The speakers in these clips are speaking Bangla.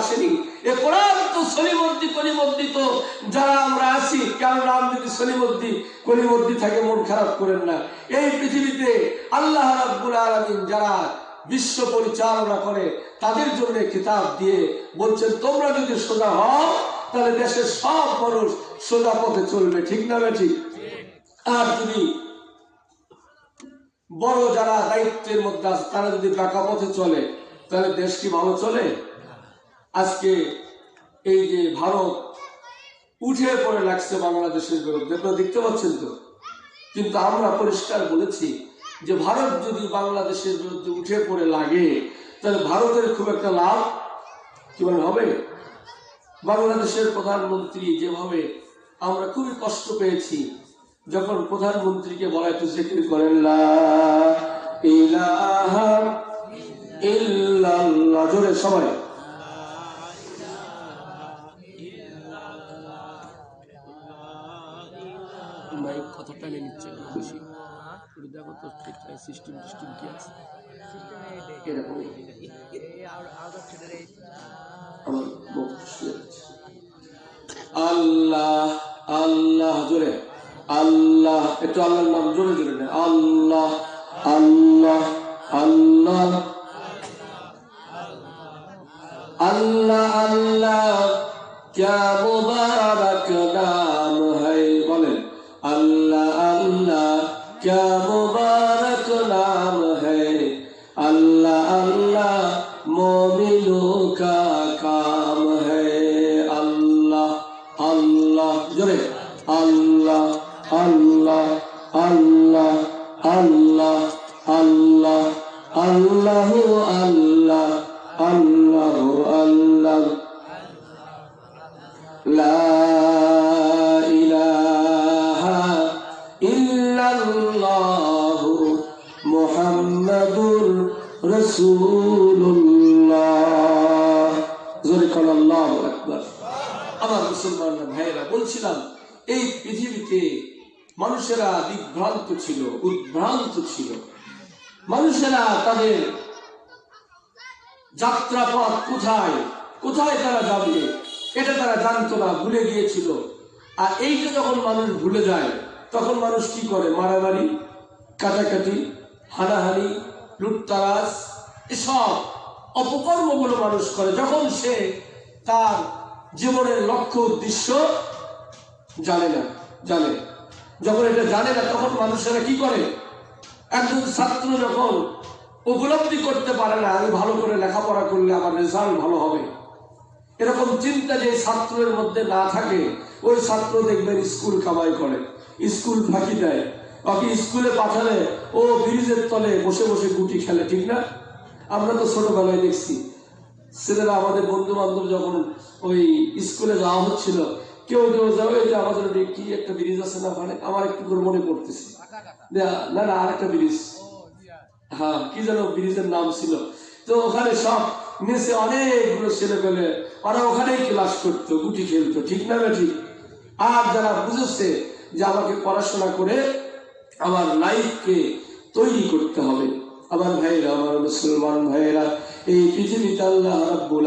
আসেনি। এ কোরআন তো সলিমদ্দি কলিমদ্দি তো। যারা আমরা আছি কেন নাম যদি সলিমদ্দি কলিমদ্দি থাকে, মন খারাপ করেন না। এই পৃথিবীতে আল্লাহ রাব্বুল আলামিন যারা বিশ্ব পরিচালনা করে, তাদের জন্য কিতাব দিয়ে বলছেন, তোমরা যদি সোজা হও, তাহলে দেশের সব মানুষ সোজা পথে চলবে। ঠিক না ঠিক? আর যদি বড় যারা দায়িত্বের মধ্যে আছে, তারা যদি বাঁকা পথে চলে, তাহলে দেশ কি ভালো চলে? আজকে এই যে ভারত উঠে পড়ে লাগছে বাংলাদেশের বিরুদ্ধে, আপনারা দেখতে পাচ্ছেন তো? কিন্তু আমরা পরিষ্কার বলেছি যে ভারত যদি বাংলাদেশের বিরুদ্ধে উঠে পড়ে লাগে, তাহলে ভারতের খুব একটা লাভ কীভাবে হবে? বাংলাদেশের প্রধানমন্ত্রী যেভাবে আমরা খুবই কষ্ট পেয়েছি, যখন প্রধানমন্ত্রীকে বলা একটু জিকির করেন জোরে সবাই। সিস্টেম টিস্টেম কি আছে? এরকম। আমার। আল্লাহ আল্লাহ জোরে। আল্লাহ একটু আল্লাহর নাম জোরে জোরে। আল্লাহ আল্লাহ আল্লাহ। আল্লাহ আল্লাহ আল্লাহ আল্লাহ আল্লাহ আল্লাহ। ভাইরা বলছিলাম এই পৃথিবীতে মানুষেরা বিভ্রান্ত ছিল, উদ্ভ্রান্ত ছিল। মানুষেরা তাদের যাত্রাপথ কোথায়? কোথায় তারা যাবে? এটা তারা জানতো না ভুলে গিয়েছিল। আর এইটা যখন মানুষ ভুলে যায়, তখন মানুষ কি করে? মারামারি, কাটাকাটি, হানাহানি, লুটতারাজ, এসব অপকর্মগুলো মানুষ করে। যখন সে তার জীবনের লক্ষ্য, উদ্দেশ্য জানে না, জানে। যখন এটা জানে না, তখন মানুষেরা কি করে? একজন ছাত্র যখন উপলব্ধি করতে পারে না, আমি ভালো করে লেখাপড়া করলে আমার রেজাল্ট ভালো হবে। এরকম চিন্তা যে ছাত্রের মধ্যে না থাকে, ওই ছাত্র দেখবেন স্কুল কামাই করে, স্কুল ফাঁকি দেয়। বাকি স্কুলে পাঠালে, ও ব্রিজের তলে বসে বসে গুটি খেলে, ঠিক না? আমরা তো ছোটবেলায় দেখছি। ছেলেরা আমাদের বন্ধু বান্ধব যখন ওই স্কুলে যাওয়া হচ্ছিল কেউ কেউ কি একটা ব্রিজ আছে না ওখানে? আমার একটু করে মনে পড়তেছে। না না না আরেকটা ব্রিজ। হ্যাঁ কি যেন ব্রিজের নাম ছিল। তো ওখানে সব অনেকগুলো ছেলে পেলে ওরা ক্লাস করতো, গুটি খেলতো, ঠিক না ঠিক আর যারা বুঝেছে যে আমাকে পড়াশোনা করে আমার লাইফকে তৈরি করতে হবে, আমার ভাইরা, আমার মুসলমান ভাইয়েরা, এই পৃথিবীতে আল্লাহ রাব্বুল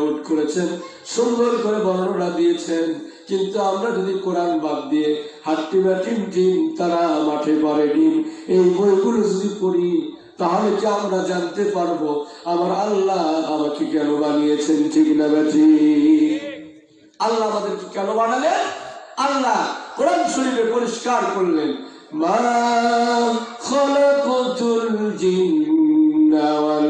আউট করেছেন, সুন্দর করে বর্ণনা দিয়েছেন। কিন্তু আমরা যদি কোরআন বাদ দিয়ে হাট্টি টিম তারা মাঠে পড়ে ডিম এই বইগুলো যদি পড়ি, তাহলে কি আমরা জানতে পারব আমার আল্লাহ আমাকে কেন বানিয়েছেন ঠিক না ব্যাটি আল্লাহ আমাদেরকে কেন বানালেন? আল্লাহ কোরআন শরীফে পরিষ্কার করলেন মা খলাকতুল জিন্না ওয়াল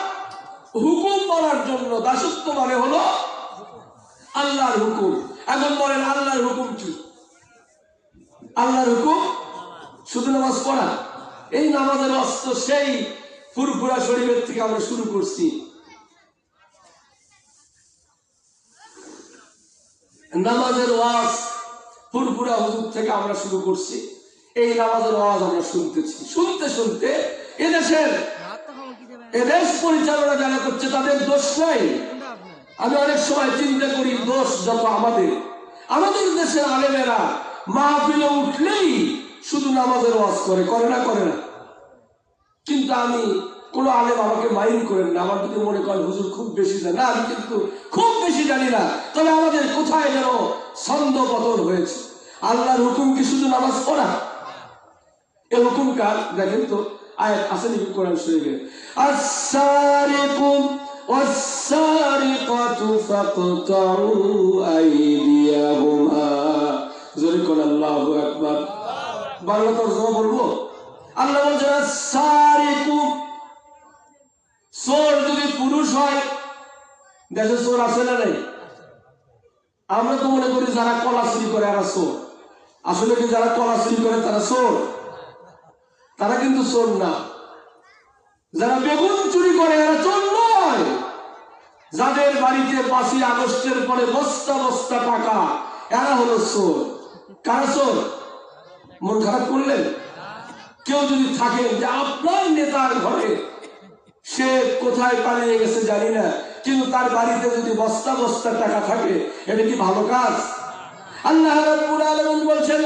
হুকুম মানার জন্য দাসত্ব মানে হলো আল্লাহর হুকুম। এখন বলেন, আল্লাহর হুকুম কি? আল্লাহর হুকুম? শুধু নামাজ পড়া? এই নামাজের অস্ত্র সেই ফুরফুরা শরীরের থেকে আমরা শুরু করছি। নামাজের ওয়াজ ফুরফুরা হুজুর থেকে আমরা শুরু করছি। এই নামাজের ওয়াজ আমরা শুনতেছি। শুনতে শুনতে এদেশের এদেশ পরিচালনা যারা করছে, তাদের দোষ নাই। আমি অনেক সময় চিন্তা করি, দোষ যত আমাদের। আমাদের দেশের আলেমেরা মাহফিলে উঠলেই শুধু নামাজের ওয়াজ করে করে না করে না। কিন্তু আমি, কোন আলেম আমাকে মাইন্ড করেন না। আমার যদি মনে করেন, হুজুর খুব বেশি জানে। না, আমি কিন্তু খুব বেশি জানি না। তবে আমাদের কোথায় যেন ছন্দ পতন হয়েছে। আল্লাহর হুকুম কি শুধু নামাজ পড়া? এ হুকুম কার? দেখেন তো। আয়াত আছে নাকি? কোরআন শরীফে? তরজমা বলব? আল্লাহ চোর যদি পুরুষ হয়, দেশে চোর আছে না নাই? আমরা তো মনে করি যারা কলা চুরি করে, এরা চোর। আসলে কি যারা কলা চুরি করে, তারা চোর? তারা কিন্তু চোর না। যারা বেগুন চুরি করে, এরা চোর নয়। যাদের বাড়িতে পাঁচই আগস্টের পরে বস্তা বস্তা টাকা, এরা হলো চোর। কারা চোর? মন খারাপ করলেন? কেউ যদি থাকে যে আপনার নেতার ঘরে, সে কোথায় পালিয়ে গেছে জানি না, কিন্তু তার বাড়িতে যদি বস্তা বস্তা টাকা থাকে, এটা কি ভালো কাজ? আল্লাহ বলছেন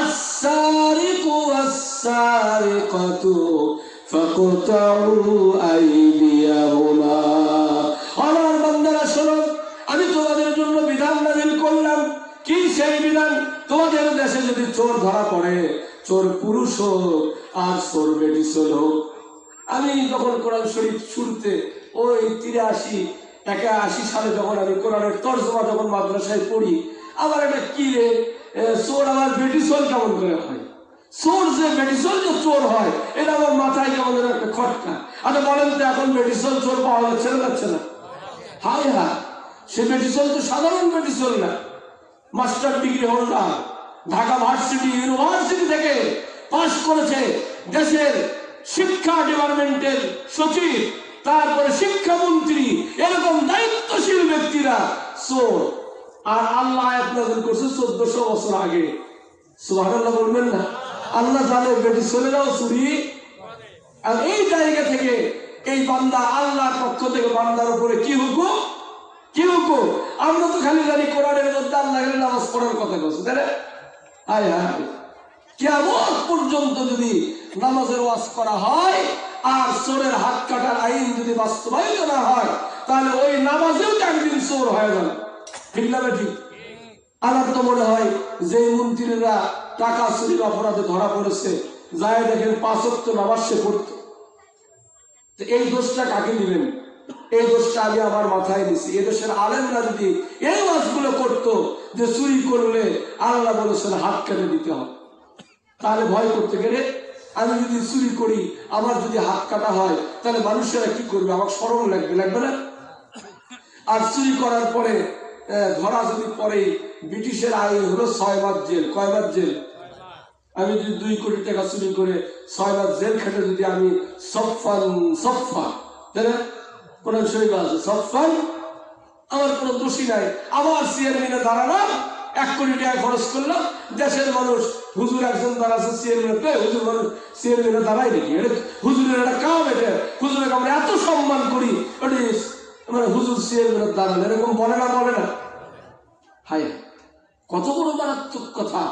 السارق والسارقة فاقطعوا أيديهما আমার বান্দারা শোনো আমি তোমাদের জন্য বিধান নাজিল করলাম কি সেই বিধান তোমাদের দেশে যদি চোর ধরা পড়ে চোর পুরুষ হোক আর চোর বেটি চোর হোক আমি যখন কোরআন শরীফ শুনতে ওই তিরাশি একা আশি সালে যখন আমি কোরআনের তর্জমা যখন মাদ্রাসায় পড়ি আবার এটা কি রে এ, চোর আমার বেটি চোর কেমন করে হয় চোর যে বেটি যে চোর হয়, এটা আমার মাথায় কেমন একটা খটকা? আচ্ছা বলেন তো এখন বেটি চোর পাওয়া যাচ্ছে না যাচ্ছে না? হায় হায়, সে বেটি চোর তো সাধারণ বেটি চোর না master degree holder Dhaka varsity university থেকে পাশ করেছে দেশের শিক্ষা ডিপার্টমেন্টের সচিব, তারপরে শিক্ষামন্ত্রী, এরকম দায়িত্বশীল ব্যক্তিরা চোর। আর আল্লাহ আয়াত করছে চোদ্দশো বছর আগে। বলবেন না? আল্লাহ জানে বেটি ছেলেরাও চুরি, আর এই জায়গা থেকে এই বান্দা আল্লাহর পক্ষ থেকে বান্দার উপরে কি হুকুম? কি হুকুম? আমরা তো খালি জানি কোরআনের মধ্যে আল্লাহ নামাজ পড়ার কথা বলছে, তাই না? হায় হায় কেমন পর্যন্ত যদি নামাজের ওয়াজ করা হয় আর চোরের হাত কাটার আইন যদি বাস্তবায়িত না হয়, তাহলে ওই নামাজেও একদিন চোর হয়ে যাবে। ঠিক না ঠিক আমার তো মনে হয় যে মন্ত্রীরা টাকা চুরির অপরাধে ধরা পড়েছে, যায় দেখেন পাঁচত্ব নামাজ সে পড়তো। এই দোষটা কাকে এই দোষটা আমি আমার মাথায় নিছি। যদি এই মাছগুলো যে চুরি করলে আল্লাহ বলেছেন হাত কেটে দিতে হবে। তাহলে ভয় করতে গেলে আমি যদি চুরি করি, আমার যদি হাত কাটা হয়, তাহলে মানুষেরা কি করবে? আমার স্মরণ লাগবে লাগবে না? আর চুরি করার পরে ধরা যদি পরে ব্রিটিশের আইন হলো ছয় মাস জেল। কয় মাস জেল? আমি যদি দুই কোটি টাকা চুরি করে ছয় মাস জেল খেটে যদি আমি সফান সফা তাই না? কোন শরীর আছে সফান আমার কোনো দোষী নাই। আমার চেয়ারম্যানে দাঁড়ালাম, এক কোটি টাকা খরচ করলাম। দেশের মানুষ, হুজুর একজন দাঁড়াচ্ছে চেয়ারম্যানে হুজুর মানুষ চেয়ারম্যানে দাঁড়াই নাকি? হুজুরের একটা কাম এটা। হুজুরের আমরা এত সম্মান করি। ওটি মানে হুজুর চেয়ারম্যানের দাঁড়ান এরকম বলে না বলে না। হায়, কত বড় মারাত্মক কথা।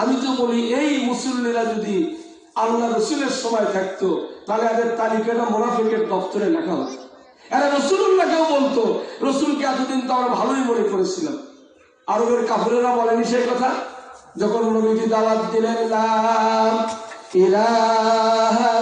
আমি তো বলি, এই মুসল্লিরা যদি আল্লাহ রসুলের সময় থাকতো, তাহলে এদের তালিকাটা মোনাফিকের দপ্তরে লেখা হতো। এরা রসুল্লাহকেও বলতো, রসুলকে এতদিন তো আমরা ভালোই মনে করেছিলাম। আরবের কাফেরেরা বলেনি সেই কথা? যখন নবীজি দাওয়াত দিলেন ইলাহা